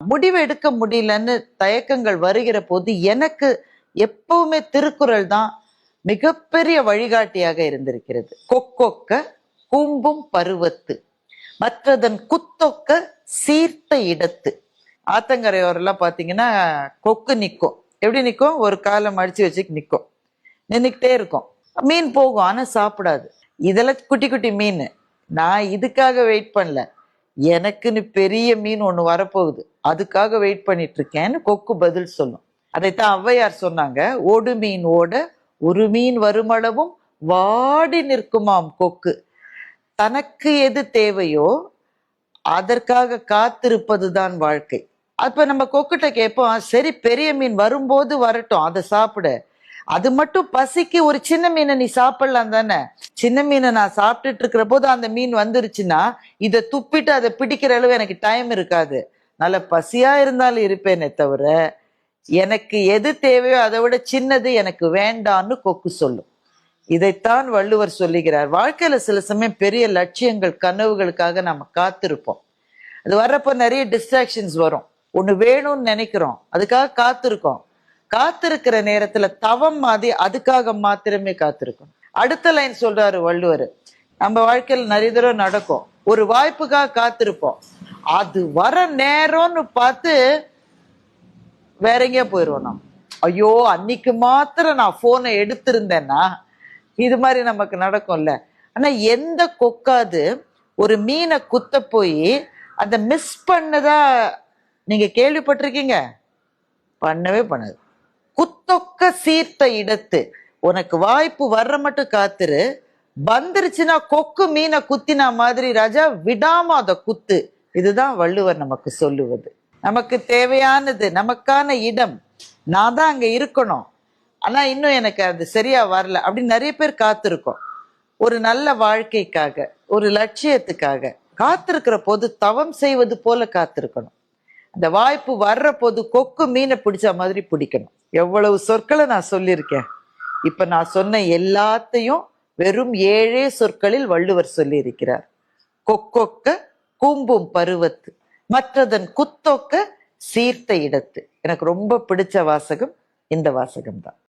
முடிவு எடுக்க முடியலன்னு தயக்கங்கள் வருகிற போது எனக்கு எப்பவுமே திருக்குறள் தான் மிகப்பெரிய வழிகாட்டியாக இருந்திருக்கிறது. கொக்கொக்க கூம்பும் பருவத்து. மற்றதன் குத்தொக்க சீர்த்த இடத்து. ஆத்தங்கரையோரெல்லாம் பார்த்தீங்கன்னா கொக்கு நிற்கும் எப்படி நிற்கும் ஒரு காலம் அடிச்சு வச்சு நிற்கும் நின்றுக்கிட்டே இருக்கும். மீன் போகும் ஆனால் சாப்பிடாது. இதெல்லாம் குட்டி குட்டி மீன். நான் இதுக்காக வெயிட் பண்ணல. எனக்குன்னு பெரிய மீன் ஒன்று வரப்போகுது. அதுக்காக வெயிட் பண்ணிட்டு இருக்கேன்னு கொக்கு பதில் சொல்லும். அதைத்தான் ஔவையார் சொன்னாங்க. ஓடு மீன் ஓட ஒரு மீன் வருமளவும் வாடி நிற்குமாம் கொக்கு. தனக்கு எது தேவையோ அதற்காக காத்திருப்பது தான் வாழ்க்கை. அப்ப நம்ம கொக்கிட்ட கேட்போம் சரி பெரிய மீன் வரும்போது வரட்டும் அதை சாப்பிட. அது மட்டும் பசிக்கு ஒரு சின்ன மீனை நீ சாப்பிடலாம் தானே? சின்ன மீனை நான் சாப்பிட்டுட்டு இருக்கிற போது அந்த மீன் வந்துருச்சுன்னா இதை துப்பிட்டு அதை பிடிக்கிற அளவு எனக்கு டைம் இருக்காது. நல்ல பசியா இருந்தாலும் இருப்பேனே தவிர எனக்கு எது தேவையோ அதை விட சின்னது எனக்கு வேண்டான்னு கொக்கு சொல்லும். இதைத்தான் வள்ளுவர் சொல்லுகிறார். வாழ்க்கையில சில சமயம் பெரிய லட்சியங்கள் கனவுகளுக்காக நம்ம காத்திருப்போம். அது வர்றப்போ நிறைய டிஸ்ட்ராக்ஷன்ஸ் வரும். ஒண்ணு வேணும்னு நினைக்கிறோம். அதுக்காக காத்திருக்கோம். காத்திருக்கிற நேரத்துல தவம் மாதிரி அதுக்காக மாத்திரமே காத்திருக்கணும் அடுத்த லைன் சொல்றாரு வள்ளுவர். நம்ம வாழ்க்கையில நிறைய தடவை நடக்கும். ஒரு வாய்ப்புக்காக காத்திருப்போம். அது வர நேரம்னு பார்த்து வேற எங்கேயா போயிடுவோம் நம்ம. ஐயோ அன்னைக்கு மாத்திரம் நான் போனை எடுத்திருந்தேன்னா இது மாதிரி நமக்கு நடக்கும்ல. ஆனா எந்த கொக்காது ஒரு மீனை குத்த போய் அந்த மிஸ் பண்ணதா நீங்க கேள்விப்பட்டிருக்கீங்க? பண்ணவே பண்ணாது. குத்தொக்க சீர்த்த இடத்து. உனக்கு வாய்ப்பு வர்ற மட்டும் காத்துரு. வந்துருச்சுன்னா கொக்கு மீனை குத்தினா மாதிரி ராஜா விடாம அதை குத்து. இதுதான் வள்ளுவர் நமக்கு சொல்லுவது. நமக்கு தேவையானது நமக்கான இடம். நான் தான் அங்க இருக்கணும். ஆனா இன்னும் எனக்கு அது சரியா வரல அப்படின்னு நிறைய பேர் காத்திருக்கோம். ஒரு நல்ல வாழ்க்கைக்காக ஒரு லட்சியத்துக்காக காத்திருக்கிற போது தவம் செய்வது போல காத்திருக்கணும். அந்த வாய்ப்பு வர்ற போது கொக்கு மீனை பிடிச்ச மாதிரி பிடிக்கணும். எவ்வளவு சொற்களை நான் சொல்லியிருக்கேன். இப்ப நான் சொன்ன எல்லாத்தையும் வெறும் ஏழே சொற்களில் வள்ளுவர் சொல்லியிருக்கிறார். கொக்கொக்க கூம்பும் பருவத்து மற்றதன் குத்தொக்க சீர்த்த இடத்து. எனக்கு ரொம்ப பிடிச்ச வாசகம் இந்த வாசகம் தான்